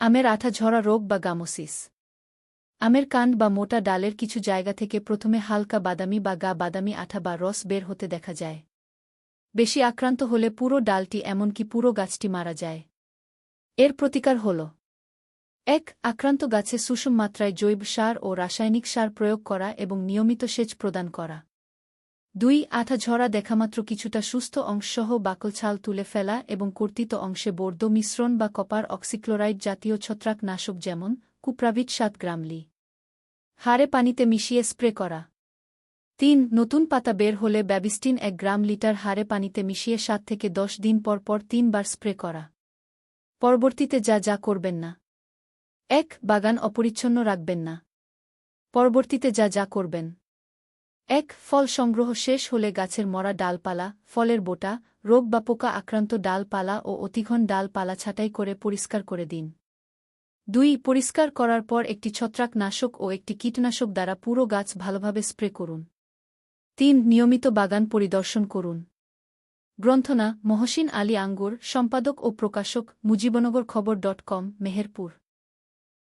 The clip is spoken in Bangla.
আমের আঠা ঝরা রোগ বা গামোসিস। আমের কাণ্ড বা মোটা ডালের কিছু জায়গা থেকে প্রথমে হালকা বাদামি বা গা বাদামি আঠা বা রস বের হতে দেখা যায়। বেশি আক্রান্ত হলে পুরো ডালটি এমনকি পুরো গাছটি মারা যায়। এর প্রতিকার হল এক, আক্রান্ত গাছে সুষম মাত্রায় জৈব সার ও রাসায়নিক সার প্রয়োগ করা এবং নিয়মিত সেচ প্রদান করা। দুই আঠা ঝরা দেখামাত্র কিছুটা সুস্থ অংশসহ বাকল ছাল তুলে ফেলা এবং কর্তিত অংশে বর্দ মিশ্রণ বা কপার অক্সিক্লোরাইড জাতীয় ছত্রাকনাশক যেমন কুপ্রাভিট সাত গ্রামলি। হারে পানিতে মিশিয়ে স্প্রে করা। তিন, নতুন পাতা বের হলে ব্যাবিস্টিন এক গ্রাম লিটার হারে পানিতে মিশিয়ে সাত থেকে দশ দিন পর পর তিনবার স্প্রে করা। পরবর্তীতে যা যা করবেন না। এক, বাগান অপরিচ্ছন্ন রাখবেন না। পরবর্তীতে যা যা করবেন। এক ফল সংগ্রহ শেষ হলে গাছের মরা ডালপালা, ফলের বোটা, রোগ বা পোকা আক্রান্ত ডালপালা ও অতিঘন ডালপালা ছাঁটাই করে পরিষ্কার করে দিন। দুই, পরিষ্কার করার পর একটি ছত্রাকনাশক ও একটি কীটনাশক দ্বারা পুরো গাছ ভালোভাবে স্প্রে করুন। তিন, নিয়মিত বাগান পরিদর্শন করুন। গ্রন্থনা, মহসিন আলী আঙ্গুর, সম্পাদক ও প্রকাশক, মুজিবনগর খবর ডট কম, মেহেরপুর।